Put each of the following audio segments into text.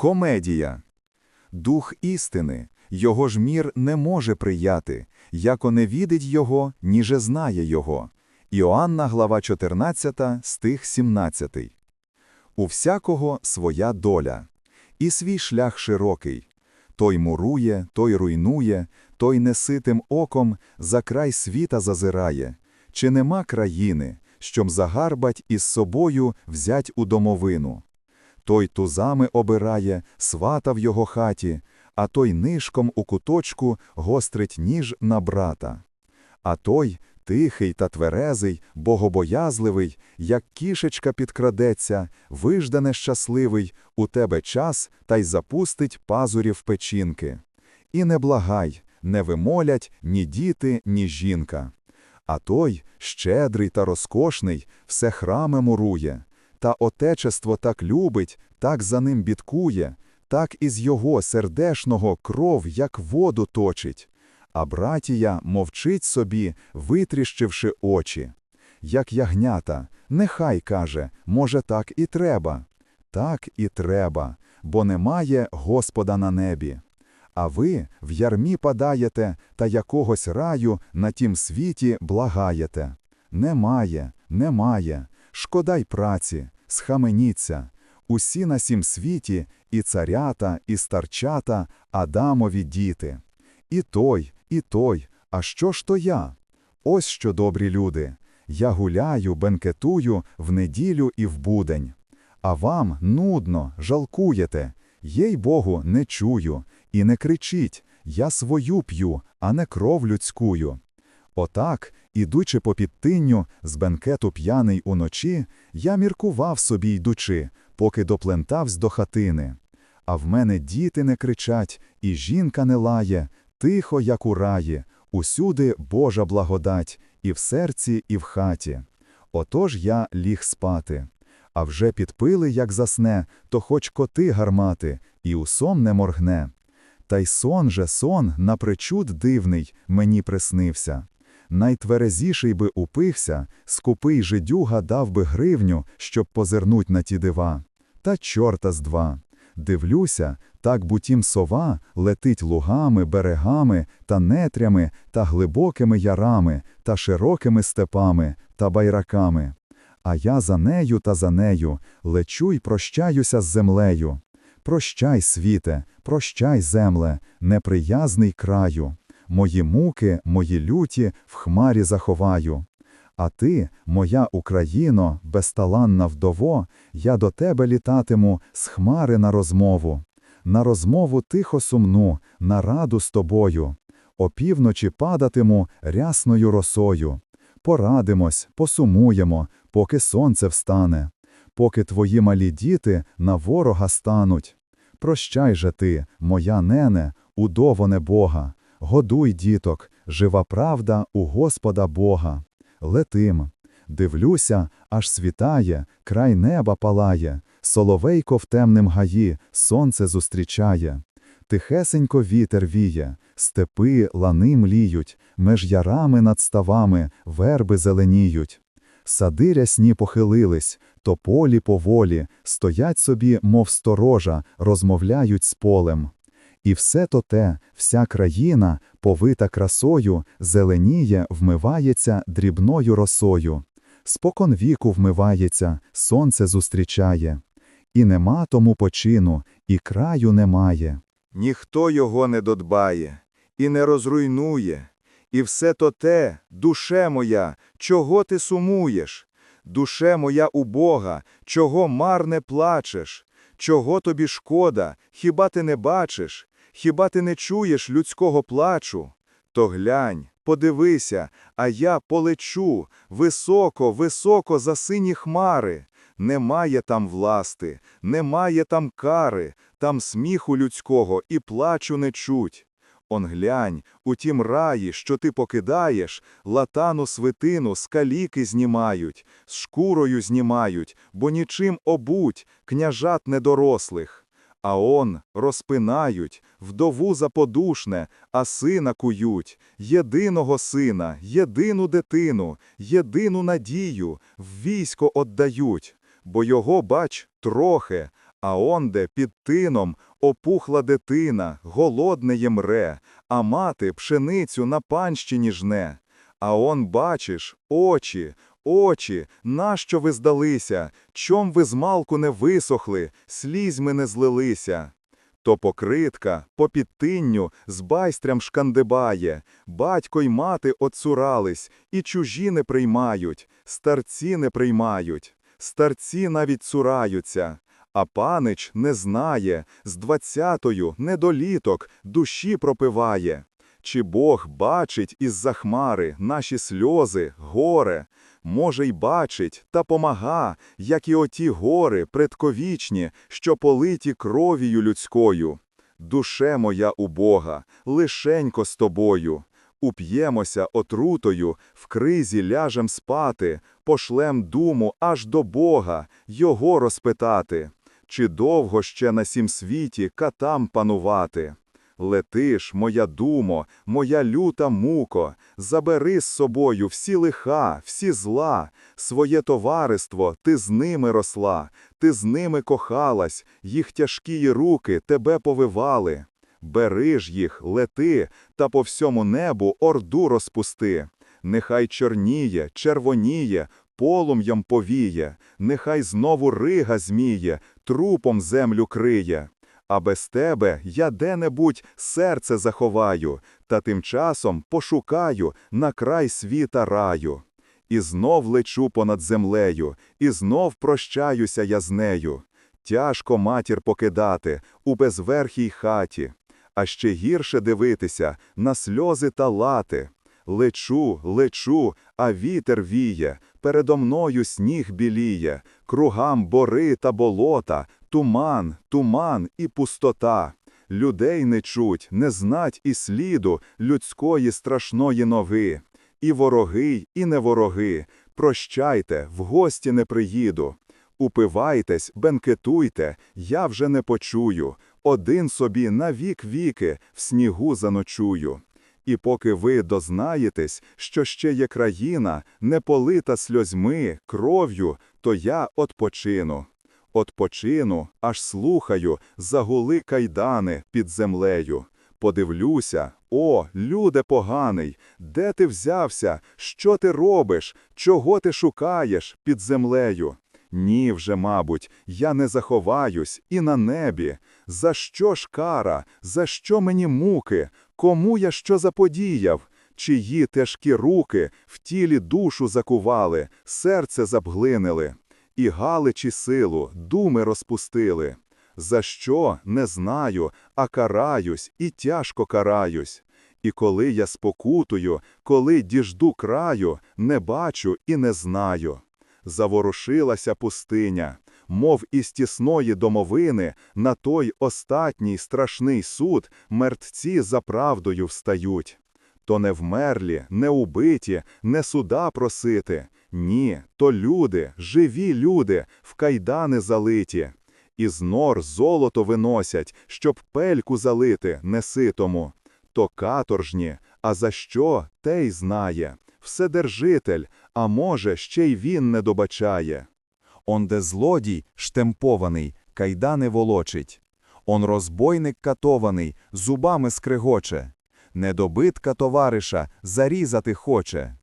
Комедія. Дух істини, його ж мір не може прияти, яко не відить його, ніже знає його. Іоанна, глава 14, стих 17. У всякого своя доля, і свій шлях широкий. Той мурує, той руйнує, той неситим оком за край світа зазирає. Чи нема країни, щоб загарбать із собою взять у домовину? Той тузами обирає, свата в його хаті, а той нишком у куточку гострить ніж на брата. А той, тихий та тверезий, богобоязливий, як кішечка підкрадеться, виждане щасливий, у тебе час та й запустить пазурів печінки. І не благай, не вимолять ні діти, ні жінка. А той, щедрий та розкошний, все храми мурує. Та отечество так любить, так за ним бідкує, так із його сердешного кров, як воду точить. А братія мовчить собі, витріщивши очі. Як ягнята, нехай каже, може, так і треба. Так і треба, бо немає Господа на небі. А ви в ярмі падаєте та якогось раю на тім світі благаєте. Немає, немає, шкода й праці, схаменіться. Усі на сім світі, і царята, і старчата, Адамові діти. І той, і той, а що ж то я? Ось що добрі люди. Я гуляю, бенкетую в неділю і в будень. А вам нудно, жалкуєте, їй Богу, не чую, і не кричіть, я свою п'ю, а не кров людськую. Отак, ідучи по підтинню, з бенкету п'яний уночі, я міркував собі йдучи, поки доплентавсь до хатини. А в мене діти не кричать, і жінка не лає, тихо, як у раї, усюди Божа благодать, і в серці, і в хаті. Отож я ліг спати. А вже підпили, як засне, то хоч коти гармати, і у сон не моргне. Та й сон же сон, напричуд дивний, мені приснився. Найтверезіший би упився, скупий жидюга дав би гривню, щоб позирнуть на ті дива. Та чорта з два. Дивлюся, так бутім сова летить лугами, берегами та нетрями та глибокими ярами та широкими степами та байраками. А я за нею та за нею лечу й прощаюся з землею. Прощай, світе, прощай, земле, неприязний краю. Мої муки, мої люті в хмарі заховаю. А ти, моя Україно, безталанна вдово, я до тебе літатиму з хмари на розмову. На розмову тихо сумну, на раду з тобою. Опівночі падатиму рясною росою. Порадимось, посумуємо, поки сонце встане, поки твої малі діти на ворога стануть. Прощай же ти, моя нене, удовоне Бога, годуй діток, жива правда у Господа Бога. Летим. Дивлюся, аж світає, край неба палає, соловейко в темним гаї, сонце зустрічає. Тихесенько вітер віє, степи, лани мліють, меж ярами над ставами верби зеленіють. Сади рясні похилились, тополі поволі, стоять собі, мов сторожа, розмовляють з полем. І все то те, вся країна, повита красою, зеленіє, вмивається дрібною росою. Спокон віку вмивається, сонце зустрічає. І нема тому почину, і краю немає. Ніхто його не додбає і не розруйнує. І все то те, душе моя, чого ти сумуєш? Душе моя убога, чого марне плачеш? Чого тобі шкода, хіба ти не бачиш? Хіба ти не чуєш людського плачу? То глянь, подивися, а я полечу, високо, високо за сині хмари. Немає там власти, немає там кари, там сміху людського і плачу не чуть. Он глянь, у тім раї, що ти покидаєш, латану свитину з каліки знімають, з шкурою знімають, бо нічим обуть, княжат недорослих. А он розпинають, вдову заподушне, а сина кують, єдиного сина, єдину дитину, єдину надію, в військо отдають, бо його, бач, трохи, А онде під тином опухла дитина, голодне є мре, а мати пшеницю на панщині жне. А он, бачиш, очі, очі, нащо ви здалися, чом ви змалку не висохли, слізьми не злилися? То покритка, по підтинню, з байстрям шкандибає, батько й мати оцурались, і чужі не приймають, старці не приймають, старці навіть цураються. А панич не знає, з двадцятою недоліток душі пропиває. Чи Бог бачить із-за хмари наші сльози, горе? Може, й бачить, та помага, як і оті гори предковічні, що политі кров'ю людською. Душе моя у Бога, лишенько з тобою. Уп'ємося отрутою, в кризі ляжем спати, пошлем думу аж до Бога, Його розпитати. Чи довго ще на сім світі катам панувати? Летиш, моя думо, моя люта муко, забери з собою всі лиха, всі зла, своє товариство, ти з ними росла, ти з ними кохалась, їх тяжкі руки тебе повивали. Бери ж їх, лети, та по всьому небу орду розпусти. Нехай чорніє, червоніє, полум'ям повіє, нехай знову рига зміє, трупом землю криє. А без тебе я де-небудь серце заховаю, та тим часом пошукаю на край світа раю. І знов лечу понад землею, і знов прощаюся я з нею. Тяжко матір покидати у безверхій хаті, а ще гірше дивитися на сльози та лати. Лечу, лечу, а вітер віє, передо мною сніг біліє, кругам бори та болота, туман, туман і пустота. Людей не чуть, не знать і сліду людської страшної ноги. І вороги, і не вороги, прощайте, в гості не приїду. Упивайтесь, бенкетуйте, я вже не почую, один собі на вік віки в снігу заночую. І поки ви дознаєтесь, що ще є країна, не полита сльозьми, кров'ю, то я отпочину. Отпочину, аж слухаю, загули кайдани під землею. Подивлюся, о, люде поганий, де ти взявся, що ти робиш, чого ти шукаєш під землею? Ні, вже, мабуть, я не заховаюсь і на небі. За що ж кара, за що мені муки, кому я що заподіяв? Чиї тяжкі руки в тілі душу закували, серце забглинили, і галичі силу, думи розпустили. За що, не знаю, а караюсь і тяжко караюсь. І коли я спокутую, коли діжду краю, не бачу і не знаю. Заворушилася пустиня, мов із тісної домовини, на той остатній страшний суд мертвці за правдою встають. То не вмерлі, не убиті, не суда просити. Ні, то люди, живі люди, в кайдани залиті. Із нор золото виносять, щоб пельку залити неситому. То каторжні, а за що, те й знає. Вседержитель, а може, ще й він не добачає. Онде злодій, штемпований, кайдани волочить. Он розбойник катований, зубами скригоче. Недобитка товариша зарізати хоче.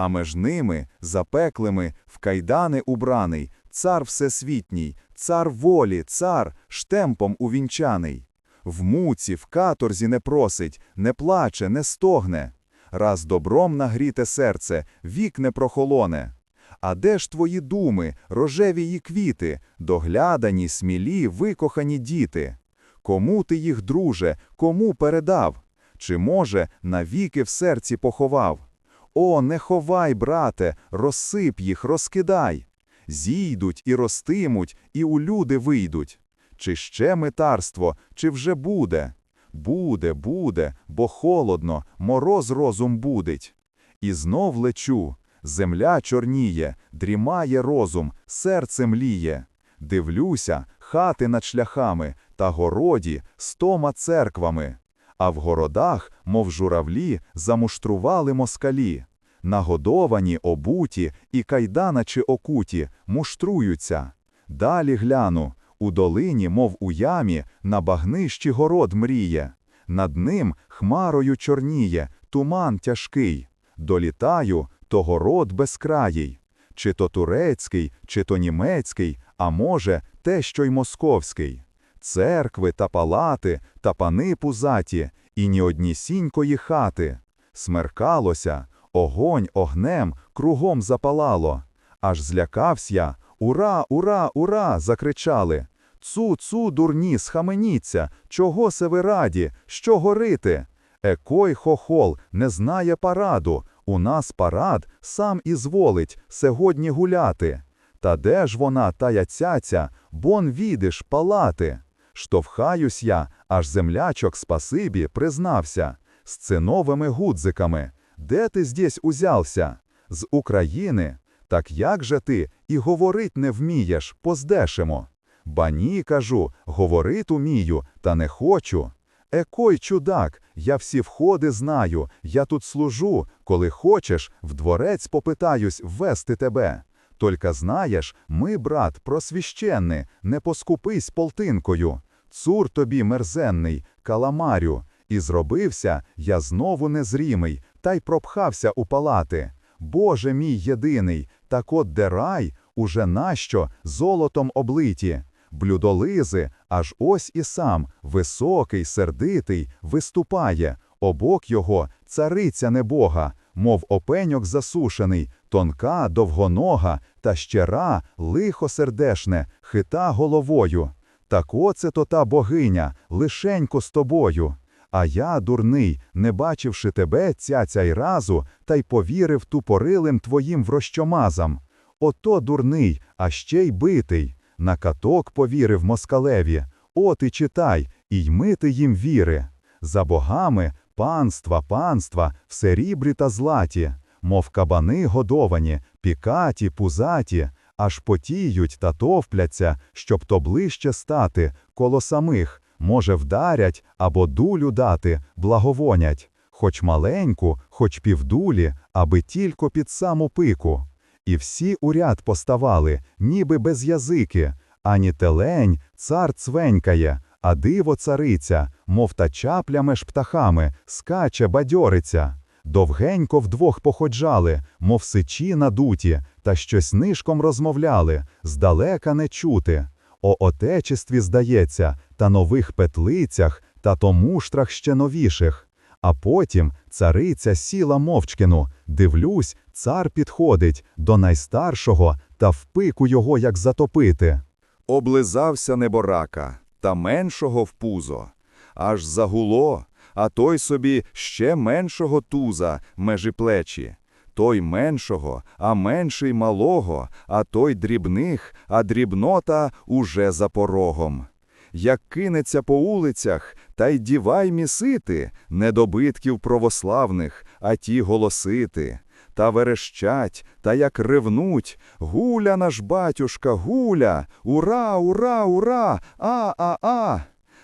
А меж ними, запеклими, в кайдани убраний, цар всесвітній, цар волі, цар, штемпом увінчаний. В муці, в каторзі не просить, не плаче, не стогне. Раз добром нагріте серце, вік не прохолоне. А де ж твої думи, рожеві рожевії квіти, доглядані, смілі, викохані діти? Кому ти їх, друже, кому передав? Чи, може, навіки в серці поховав? О, не ховай, брате, розсип їх, розкидай. Зійдуть і ростимуть, і у люди вийдуть. Чи ще метарство, чи вже буде? Буде, буде, бо холодно, мороз розум будить. І знов лечу, земля чорніє, дрімає розум, серце мліє. Дивлюся, хати над шляхами, та городі стома церквами. А в городах, мов журавлі, замуштрували москалі. Нагодовані, обуті і кайдана чи окуті муштруються. Далі гляну, У долині, мов у ямі, на багнищі город мріє. Над ним хмарою чорніє, туман тяжкий. Долітаю, то город безкраїй. Чи то турецький, чи то німецький, а може, те, що й московський. Церкви та палати, та пани пузаті, і ні однісінької хати. Смеркалося, огонь огнем кругом запалало. Аж злякався я. Ура, ура, ура! закричали. Цу, цу, дурні, схаменіться, чого се ви раді, що горити? Екой хохол не знає параду, у нас парад сам ізволить сьогодні гуляти. Та де ж вона, тая цяця, бон відиш палати? Штовхаюсь я, аж землячок спасибі признався. З циновими гудзиками. Де ти здесь узявся? З України? Так як же ти і говорить не вмієш, поздешимо? Ба ні, кажу, говорить умію, та не хочу. Екой чудак, я всі входи знаю, я тут служу, коли хочеш, в дворець попитаюсь ввести тебе. Тільки знаєш, ми, брат, просвіщенни, не поскупись полтинкою. Цур тобі мерзенний, каламарю, і зробився я знову незрімий, та й пропхався у палати. Боже мій єдиний, так от де рай, уже нащо золотом облиті. Блюдолизи, аж ось і сам, високий, сердитий, виступає, обок його цариця небога, мов опеньок засушений, тонка, довгонога, та щира, лихо сердешне, хита головою. Так оце то та богиня, лишенько з тобою. А я, дурний, не бачивши тебе, цяця й разу, та й повірив тупорилим твоїм врощомазам. Ото дурний, а ще й битий. На каток повірив москалеві. От і читай, і йми ти їм віри. За богами панства, панства, в серібрі та златі, мов кабани годовані, пікаті, пузаті, аж потіють та товпляться, щоб то ближче стати, коло самих, може, вдарять або дулю дати, благовонять, хоч маленьку, хоч півдулі, аби тільки під саму пику. І всі у ряд поставали, ніби без язики, ані телень, цар цвенькає, а диво цариця, мов та чапля меж птахами, скаче, бадьориться. Довгенько вдвох походжали, мов сичі надуті, та щось нишком розмовляли, здалека не чути. О отечестві, здається, та нових петлицях, та то муштрах ще новіших. А потім цариця сіла мовчкину, дивлюсь, цар підходить до найстаршого та в пику його як затопити. Облизався неборака, та меншого в пузо. Аж загуло, а той собі ще меншого туза межі плечі. Той меншого, а менший малого, а той дрібних, а дрібнота уже за порогом. Як кинеться по улицях, та й дівай місити, недобитків православних, а ті голосити. Та верещать, та як ревнуть, гуля наш батюшка, гуля, ура, ура, ура, а, а, а.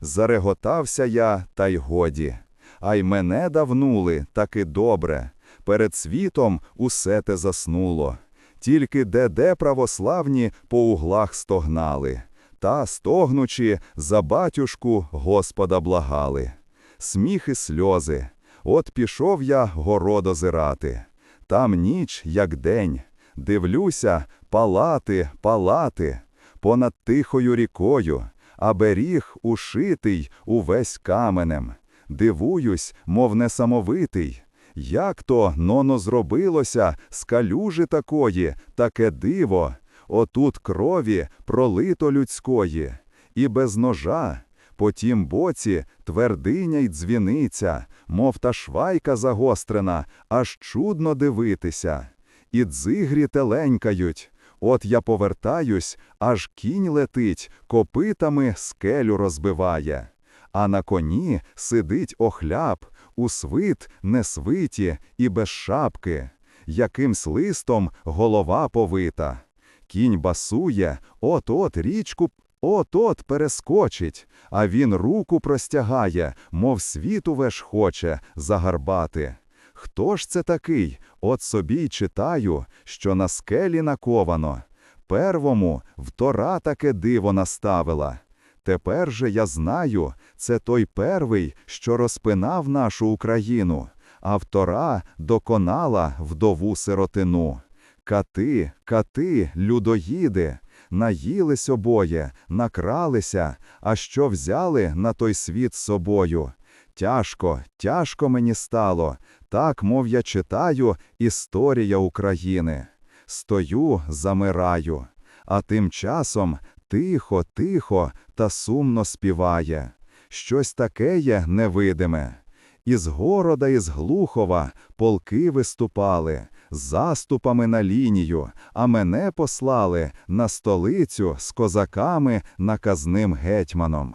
Зареготався я, та й годі. А й мене давнули, таки добре. Перед світом усе те заснуло. Тільки де-де православні по углах стогнали. Та, стогнучи, за батюшку Господа благали. Сміх і сльози. От пішов я город озирати. Там ніч, як день. Дивлюся, палати, палати. Понад тихою рікою, а беріг ушитий увесь каменем. Дивуюсь, мов несамовитий. Як то ноно зробилося з калюжі такої, таке диво, отут крові пролито людської, і без ножа, по тім боці твердиня й дзвіниця, мов та швайка загострена, аж чудно дивитися. І дзигрі теленькають. От я повертаюсь, аж кінь летить, копитами скелю розбиває. А на коні сидить охляп, у свит не свиті і без шапки, якимсь листом голова повита. Кінь басує, от-от річку, от-от перескочить, а він руку простягає, мов світу веш хоче загарбати. Хто ж це такий? От собі й читаю, що на скелі наковано. первому в Тора таке диво наставила. Тепер же я знаю, це той первий, що розпинав нашу Україну, а втора доконала вдову сиротину. Кати, кати, людоїди, наїлись обоє, накралися, а що взяли на той світ собою. Тяжко, тяжко мені стало, так, мов я читаю історія України. Стою, замираю, а тим часом тихо, тихо та сумно співає. Щось таке є невидиме. Із города, із Глухова полки виступали, заступами на лінію, а мене послали на столицю з козаками наказним гетьманом.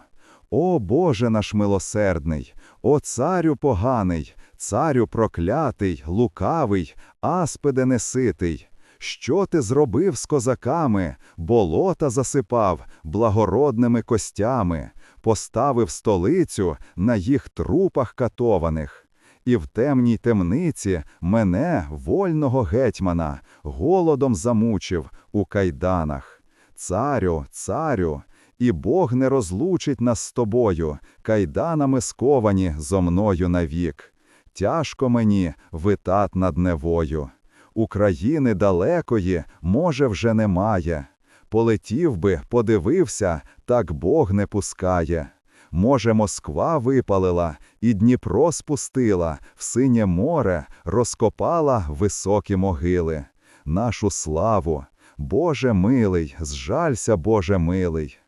О Боже наш милосердний, о царю поганий, царю проклятий, лукавий, аспиде неситий. Що ти зробив з козаками, болота засипав благородними костями, поставив столицю на їх трупах катованих. І в темній темниці мене, вольного гетьмана, голодом замучив у кайданах. Царю, царю, і Бог не розлучить нас з тобою, кайданами сковані зо мною навік. Тяжко мені витат над невою. України далекої, може, вже немає. Полетів би, подивився, так Бог не пускає. Може, Москва випалила, і Дніпро спустила, в синє море розкопала високі могили. Нашу славу, Боже милий, зжалься, Боже милий.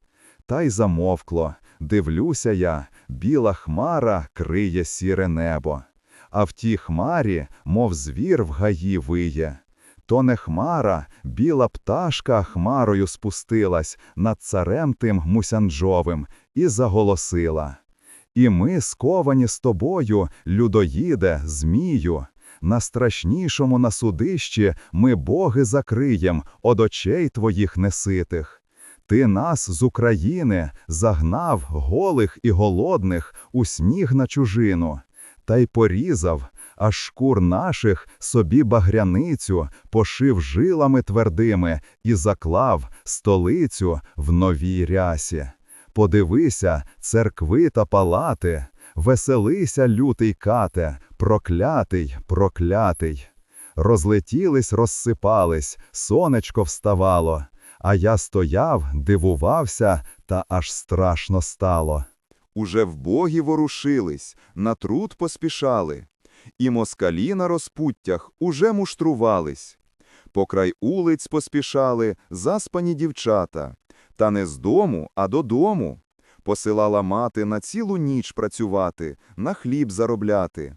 Та й замовкло, дивлюся я, біла хмара криє сіре небо. А в тій хмарі, мов звір в гаї виє. То не хмара, біла пташка хмарою спустилась над царем тим мусянджовим і заголосила. І ми, сковані з тобою, людоїде, змію, на страшнішому на судищі ми боги закриєм од очей твоїх неситих. Ти нас з України загнав голих і голодних у сніг на чужину, та й порізав, аж шкур наших собі багряницю, пошив жилами твердими і заклав столицю в новій рясі. Подивися, церкви та палати, веселися, лютий кате, проклятий, проклятий. Розлетілись, розсипались, сонечко вставало, а я стояв, дивувався, та аж страшно стало. Уже в ворушились, на труд поспішали, і москалі на розпуттях уже муштрувались. Покрай улиць поспішали заспані дівчата, та не з дому, а додому. Посилала мати на цілу ніч працювати, на хліб заробляти.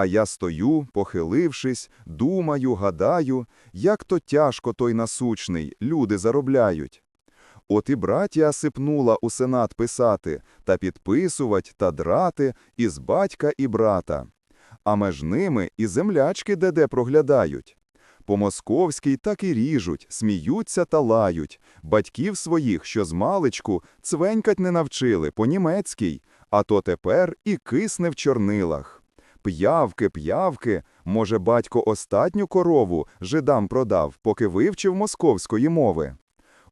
А я стою, похилившись, думаю, гадаю, як то тяжко той насучний, люди заробляють. От і братія сипнула у сенат писати, та підписувать, та драти із батька і брата. А меж ними і землячки де-де проглядають. По московській так і ріжуть, сміються та лають. Батьків своїх, що з маличку, цвенькать не навчили по німецькій, а то тепер і кисне в чорнилах. П'явки, п'явки, може, батько остатню корову жидам продав, поки вивчив московської мови.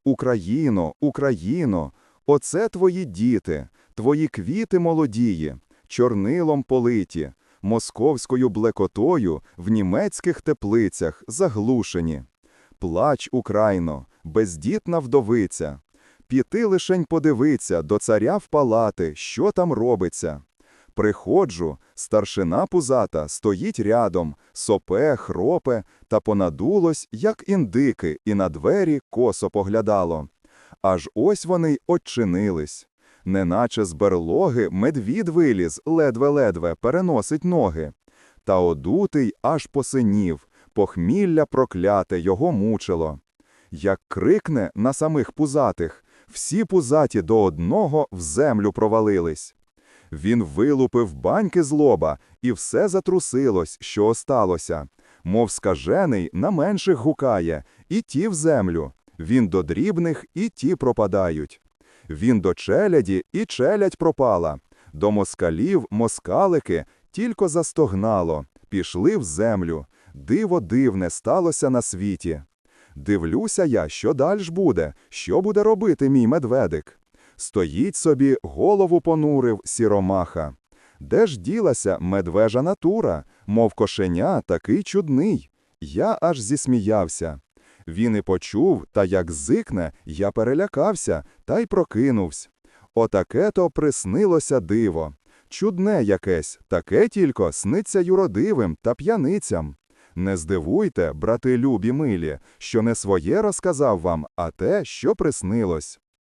Україно, Україно, оце твої діти, твої квіти молодії, чорнилом политі, московською блекотою в німецьких теплицях заглушені. Плач, Україно, бездітна вдовиця. Піти лишень подивиться до царя в палати, що там робиться. Приходжу, старшина пузата стоїть рядом, сопе, хропе, та понадулось, як індики, і на двері косо поглядало. Аж ось вони й очинились. Неначе з берлоги медвід виліз, ледве-ледве переносить ноги. Та одутий аж посинів, похмілля прокляте його мучило. Як крикне на самих пузатих, всі пузаті до одного в землю провалились. Він вилупив баньки з лоба, і все затрусилось, що осталося. Мов скажений, на менших гукає, і ті в землю. Він до дрібних, і ті пропадають. Він до челяді, і челядь пропала. До москалів, москалики, тільки застогнало, пішли в землю. Диво дивне сталося на світі. Дивлюся я, що далі буде, що буде робити мій медведик. Стоїть собі, голову понурив сіромаха. Де ж ділася медвежа натура, мов кошеня такий чудний? Я аж зісміявся. Він і почув, та як зикне, я перелякався, та й прокинувсь. Отаке то приснилося диво. Чудне якесь, таке тільки сниться юродивим та п'яницям. Не здивуйте, брати любі милі, що не своє розказав вам, а те, що приснилось.